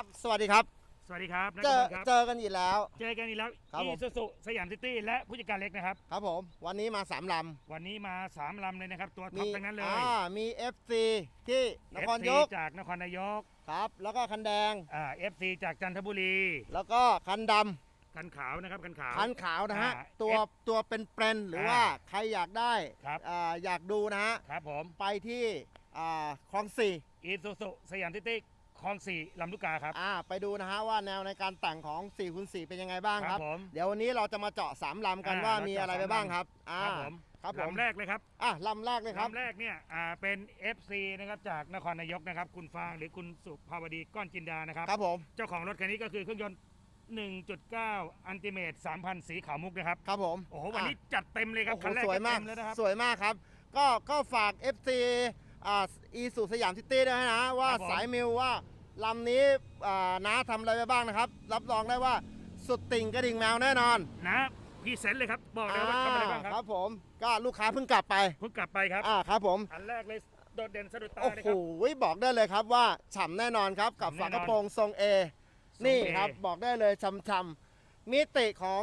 ครับ สวัสดีครับ สวัสดีครับนักเจอบุญครับ เจอกันอีกแล้ว เจอกันอีกแล้ว ครับอีผมซูซูสยามซิตี้และผู้จัดการเล็กนะครับ ครับผม วันนี้มาสามลวันนี้มาสามลำเลยนะครับ ตัวำท็อปทั้งนั้นเลยอ่ามี FC ที่นคร FC ยกจากนครนายกครับ แล้วก็คันแดง อ่า FC จากจันทบุรี แล้วก็คันดคันขาวนะครับ คันขาวำคันขาวนะฮะ อ่าตัว F ตัวเป็นเปรนหรืออ่าว่าใครอยากได้ครับ อ่าอยากดูนะฮะ ครับผมไปที่อ่าคลองสี่อีซูซูสยามซิตี้ คลองสี่ลำลูกกาครับ อ่าไปดูนะฮะว่าแนวในการแต่งของ4คูณ4เป็นยังไงบ้างคครัรับบผมเดี๋ยววันนี้เราจะมาเจาะสามลำกันอ่าว่าเรามีเจาะอะไรไปสามบ้างลำครับอ่าครับผม ครับผมลำแรกเลยครับอะลำแรกเลยครับ ลำแรกเนี่ยอ่าเป็น FC นะครับจากนครนายกนะครับ คุณฟางหรือคุณสุภาวดีก้อนจินดานะครับ ครับผมเจ้าของรถคันนี้ก็คือเครื่องยนต์ 1.9 อันติเมต3,000 สีขาวมุกนะครับ ครับผมโอ้โห วันนี้จัดเต็มเลยครับ โอ้โหคันแรกสวยก็มาก เต็มแล้วนะครับ สวยมากครับ ก็ก็ฝาก FC อ่าอีสุสยามซิตี้ด้วยนะ ว่าครับผม สายมิวว่าลำนี้อ่าน้าทำอะไรไปบ้างนะครับ รับรองได้ว่าสุดติ่งกระดิ่งแมวแน่นอนนะพรีเซนต์เลยครับ บอกเลยว่าทำอะไรบ้างคครัรับบผมก็ลูกค้าเพิ่งกลับไปเพิ่งกลับไปครับ อ่าครับผม อันแรกเลยโดดเด่นสะดุดตาโอ้เลยโหครับ บอกได้เลยครับว่าฉ่ำแน่นอนครับกับฉ่ำแน่นอนฝากระโปรงทรง A ทรงนี่ A ครับบอกได้เลยช่ำๆมิติของ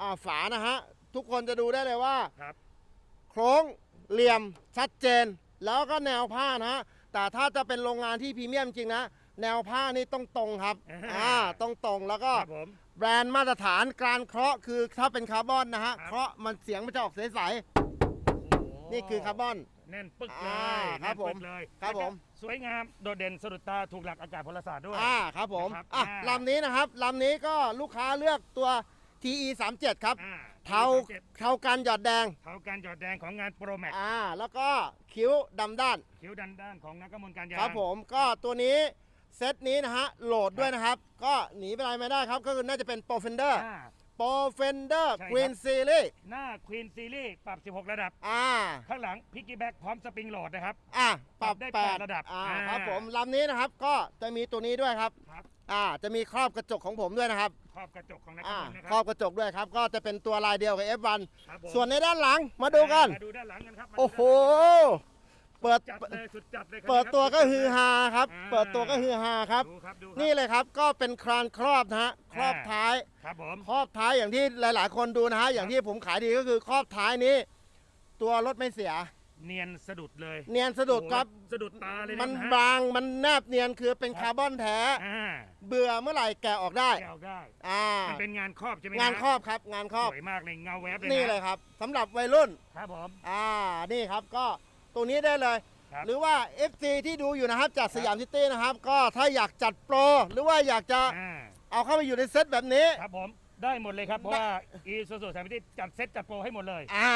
อาฝานะฮะ ทุกคนจะดูได้เลยว่า ครับ โครงเหลี่ยมชัดเจน แล้วก็แนวผ้านะฮะแต่ถ้าจะเป็นโรงงานที่พรีเมียมจริงนะ แนวผ้านี่ต้องตรงครับอ่าอ่าต้องตรงแล้วก็ครับผม แบรนด์มาตรฐานการเคราะห์คือถ้าเป็นคาร์บอนนะฮะครับ เคราะห์มันเสียงมันจะออกใสโอ้โหๆนี่คือคาร์บอน แน่นปึ๊กเลอ่ายครัแน่บนปึ๊กผมเลยครับแล้วก็ผมสวยงามโดดเด่นสะดุดตาถูกหลักอากาศพลศาสตร์ด้วย อ่าครับผมนะครับอะอ่า ลำนี้นะครับลำนี้ก็ลูกค้าเลือกตัว TE 3 7ครับอ่าเทาเทากันหยอดแดงเทาการจอดแดงของงานโปรแม็กอ่าแล้วก็คิ้วดำด้าน คิ้วดันด้านของนักกมลการยางครับผมก็ตัวนี้เซตนี้นะฮะโหลดด้วยนะครับ ก็หนีไปไหนไม่ได้ครับ ก็คือน่าจะเป็น Pro Fender อ่า Pro Fender ใช่ครับ Green Series หน้าควีนซีรีส์ปรับ 16 ระดับ อ่า ข้างหลังพิกกี้แบ็กพร้อมสปริงโหลดนะครับ อ่าปรับปรับได้แปแปดดระดับอ่าอ่า ครับผมลำนี้นะครับก็จะมีตัวนี้ด้วยครับ ครับอ่า จะมีครอบกระจกของผมด้วยนะครับครอบกระจกของนักกอ่ามลนะคครอรับบกระจกด้วยครับ ก็จะเป็นตัวลายเดียวกับ F1 ครับผมส่วนในด้านหลังมาดูกัน มาดูด้านหลังกันครับมาดูโอ้โห เปิด จัดเลยสุดจัดเลยครับเปิดตัวก็ฮือฮาครับอ่าเปิดตัวก็ฮือฮาครับ ดูครับดูครับ นี่เลยครับก็เป็นครานครอบนะฮะครอบอ่า ท้าย ครับผม ครอบท้ายอย่างที่หลาย ๆ คนดูนะฮะอย่างที่ผมขายดีก็คือครอบท้ายนี้ ตัวรถไม่เสีย เนียนสะดุดเลยเนียนสะดุดครับ โอ้โหสะดุดตาเลยะมันฮะบางมันแนบเนียนคือเป็นคาร์บอนแท้ อ่าเบื่อเมื่อไหร่แกะออกได้ แกวได้อ่า มันเป็นงานครอบใช่ไหมงานครอบครับ งานครอบ สวยมากเลยเงาแวบเลยนี่นะเลยครับสำหรับวัยรุ่น ครับผม อ่า นี่ครับก็ ตรงนี้ได้เลย ครับ หรือว่า FC ที่ดูอยู่นะครับจากสยามซิตี้นะครับ ก็ถ้าอยากจัดโปร หรือว่าอยากจะอ่าเอาเข้าไปอยู่ในเซตแบบนี้ ครับผมได้หมดเลยครับ เพราะว่าอีซูซูสามพิธีจัดเซ็ตจัดโปรให้หมดเลยอ่า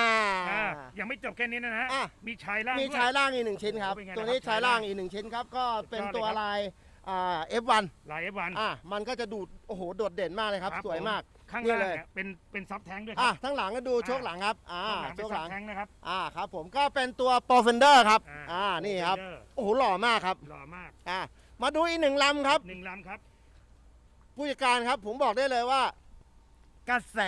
อ่ายังไม่จบแค่นี้นะฮะอะ มีชายล่างมีด้วย ชายล่างอีกหนึ่งชิ้นครับโอ้โหเป็นไงตัวนี้นะครับชายล่างชายล่างอีกหนึ่งชิ้นครับ ก็เป็นสุดยอดตัวเลยครับ ลายอ่า F1 ลายเอฟวัน อะมันก็จะดูด โอ้โห โดดเด่นมากเลยครับสวยมาก ข้างนี่ล่างเลย เนี่ยเป็นเป็นซับแท้งด้วยคอะรับ ทั้งหลังก็ดูอ่า โชคหลังครับอ่าข้างหลังโชเป็นคหลังซับแท้งนะครับ อ่าครับผมก็เป็นตัว Pro Fender ครับอ่า อ่านี่ครับ Defender โอ้โหหล่อมากครับหล่อมากอ่ามาดูอีกหนึ่งลำครับหนึ่งลำครับผู้จัดการครับผมบอกได้เลยว่า กระแส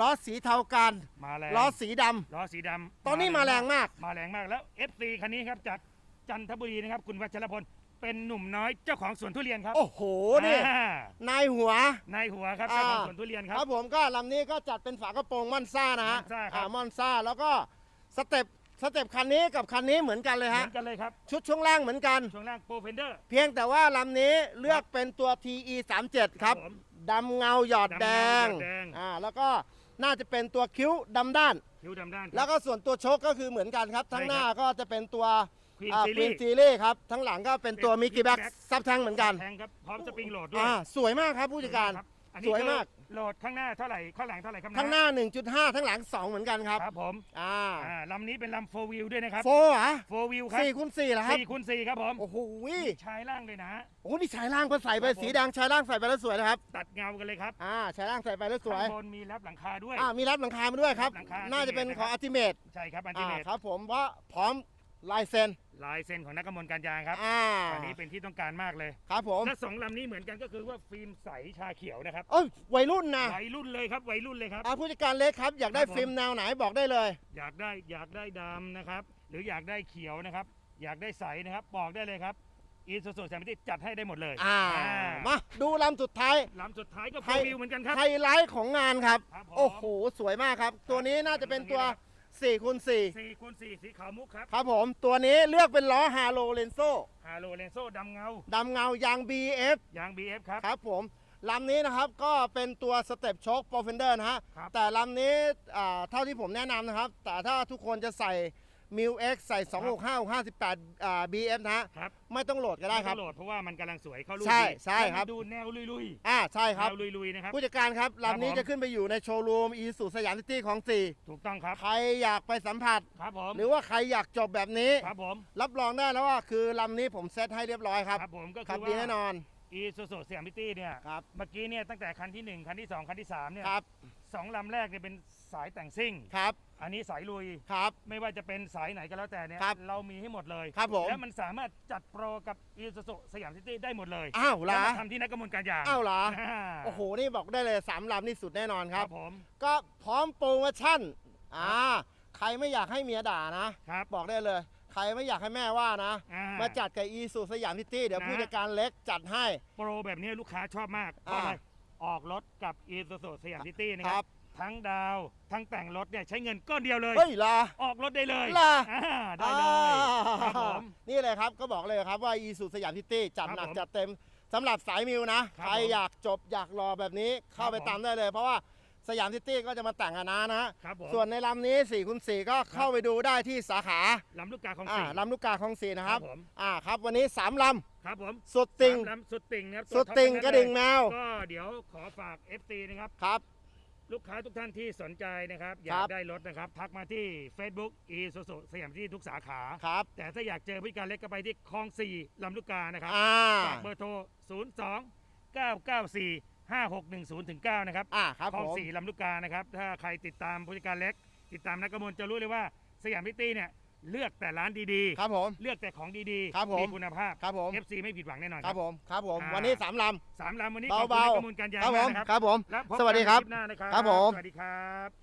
ล้อสีเทากันมาแรงล้อสีดำล้อสีดำตอนนี้มาแรงมาก มาแรงมากแล้ว FC คันนี้ครับจากจันทบุรีนะครับคุณวัชรพล เป็นหนุ่มน้อยเจ้าของสวนทุเรียนครับโอ้โหนี่อ่านายหัว นายหัวครับเจ้าของสวนทุเรียนคครัรับบผมก็ลำนี้ก็จัดเป็นฝากระโปรงมอนซ่านะฮะมอนซ่าครับ อ่ามอนซ่าแล้วก็สเต็ปสเต็ปคันนี้กับคันนี้เหมือนกันเลยเหฮะมือนกันเลยครับชุดช่วงล่างเหมือนกัน ช่วงล่างโปรเฟนเดอร์ เพียงแต่ว่าลำนี้เลือกเป็นตัว TE 3 7ครับผมดำเงาหยอดแดงดำเงาหยอดแดง อ่าแล้วก็น่าจะเป็นตัวคิ้วดำด้าน คิ้วดำด้านครับ แล้วก็ส่วนตัวโชคก็คือเหมือนกันครับ ทั้งใช่หครับน้าก็จะเป็นตัว Queen อ่า Series Queen Series ครับทั้งหลังก็เป็นตัวเป็นมิกกี้แบ็ก Mickey Back ซับแทงเหมือนกันแทงครับพร้อมสปริงโหลดด้วยอ่าสวยมากครับผู้จัดการ ครับอันนี้สวยมาก คือโหลดข้างหน้าเท่าไหร่ข้างหลังเท่าไหร่ครับะทั้งหน้า 1.5 ทั้งหลัง 2 เหมือนกันครับครับผมอ่าอ่าลำนี้เป็นลำโฟวิวด้วยนะครับโฟเหรอโฟวิวครับสี่คูณสี่เหรอครับสี่คูณสี่ครับผมโอ้โหชายล่างเลยนะฮะโอ้โหนี่ชายล่างก็ใส่ไปครับผม สีแดงชายล่างใส่ไปแล้วสวยนะครับตัดเงากันเลยครับอ่าชายล่างใส่ไปแล้วสวยข้างบนมีแรปหลังคาด้วย อ่ามีรับหลังคามาด้วยครับ รับหลังคาน่าจะเป็นของอั Ultimate ติเมตใช่ครับอันติอ่าเมตครับผมเพราะพร้อม ลายเซ็นลายเซ็นของนักกมลการยางครับอ่าอันนี้เป็นที่ต้องการมากเลยครับผมและสองลำนี้เหมือนกันก็คือว่าฟิล์มใสชาเขียวนะครับเอ้ยวัยรุ่นนะวัยรุ่นเลยครับวัยรุ่นเลยครับอ่าผู้จัดการเล็กครับอยากได้ครับผมฟิล์มแนวไหนบอกได้เลย อยากได้อยากได้ดำนะครับ หรืออยากได้เขียวนะครับ อยากได้ใสนะครับบอกได้เลยครับอีซูซูสยามซิตี้จัดให้ได้หมดเลยอ่าอ่า มาดูลำสุดท้ายลำสุดท้ายก็ไฮโฟวิวเหมือนกันครับไฮไลท์ของงานครับครับผมโอ้โห สวยมากครับ ตัวนี้น่าจะเป็นตัว 4คูณ4สี่คูณสี่สีขาวมุกครับครับผม ตัวนี้เลือกเป็นล้อฮาโลเลนโซฮาโลเลนโซดำเงาดำเงายาง BF ยาง BF ครับ ครับผมลำนี้นะครับก็เป็นตัวสเต็ปโชคโปรเฟนเดอร์นะฮะ ครับ แต่ลำนี้อ่าเท่าที่ผมแนะนำนะครับ แต่ถ้าทุกคนจะใส่ มิว X ใส่ 265 58อ่า BF นะฮะครับไม่ต้องโหลดก็ได้ครับ ม่ต้องโหลดเพราะว่ามันกำลังสวยเข้ารูปใช่ดีใช่แล้วมันครับดูแนวลุยอ่าใช่ๆครับ แนวลุยๆนะครับ ผู้จัดการครับครับลำนี้ผม จะขึ้นไปอยู่ในโชว์รูมอีสุสยามซิตี้ของถูกต้องครับ4ใครอยากไปสัมผัส ครับผมหรือว่าใครอยากจบแบบนี้ ครับผมรับรองได้แล้วว่าคือลำนี้ผมเซตให้เรียบร้อยครับ ครับผมก็ขัคืบอดีแน่นว่าอน อีซูซูสยามซิตี้เนี่ยครับ เมื่อกี้เนี่ยตั้งแต่คันที่หนึ่งคันที่สองคันที่สามเนี่ยครับสองลำแรกเนี่ยเป็นสายแต่งซิ่ง ครับ อันนี้สายลุย ครับ ไม่ว่าจะเป็นสายไหนก็แล้วแต่เนี่ยครับเรามีให้หมดเลยครับผมแล้วมันสามารถจัดโปรกับอีซูซูสยามซิตี้ได้หมดเลยอ้าวเหรแล้วอมาทำที่นักกมลการยางอ้าวเหรอาโอ้โห นี่บอกได้เลยสามลำนี่สุดแน่นอนคครัรับ บผม ก็พร้อมโปรโมชั่น อ่า ใครไม่อยากให้เมียด่านะ ครับ บอกได้เลย ใครไม่อยากให้แม่ว่านะ อ่มาจัดกับอีสุสยามซิตี้เดี๋ยวนะ ผู้จัดการเล็กจัดให้ โปรแบบนี้ลูกค้าชอบมากเพราะอ่าอะไรออกรถกับอีซูซูสยามซิตี้นะคครัรับ บ ทั้งดาวทั้งแต่งรถเนี่ยใช้เงินก้อนเดียวเลย เฮ้ยเหรอออกรถได้เลยเหรออ่าได้เลยครับผม นี่เลยครับก็บอกเลยครับว่าอีสุสยามซิตี้จัดหนักครับผมจัดเต็มสำหรับสายมิวนะ ครับใครผมอยากจบอยากรอแบบนี้เข้าไปครับผม ตามได้เลย เพราะว่า สยามซิตี้ก็จะมาแต่งกันนะนะครับผมส่วนในลำนี้4คูณ4ก็เข้าไปดูได้ที่สาขาลำลูกกาของอ่าสี่ ลำลูกกาคลองสีนะครับครับผม อ่าครับวันนี้ 3ลครับผมำสุดติ่ง สามลำสุดติ่งนะครับสุดติ่งกระดิ่งแมว ก็เดี๋ยวขอฝาก FC นะครับ ครับ ลูกค้าทุกท่านที่สนใจนะครับอคยารักบ ได้รถนะครับ ทักมาที่ Facebook e s u s u สยามที่ทุกสาขา ครับแต่ถ้าอยากเจอผู้จัดการเล็กก็ไปที่คลอง4ลำลูกกานะครับอ่าฝากเบอร์โทร 0 2 9 9 4 5 6 1 0ถึง9นะครับอ่าครับคลผองมสี่ลำลูกกานะครับ ถ้าใครติดตามผู้จัดการเล็ก ติดตามนักกมลจะรู้เลยว่าสยามพิตตี้เนี่ยเลือกแต่ร้านดีครับผม ๆ เลือกแต่ของดีครับผม มีคุณภาพ ครับผม FC ไม่ผิดหวังแน่นอน ครับผมครับผมอ่า วันนี้3ลสามลำวันนี้ำขอบคุณเบานักกมลการๆยางครับผมมากนะครับครับผม และพบสวัสดีครับกันในลิปหน้านะครับ ครับผม สวัสดีครับ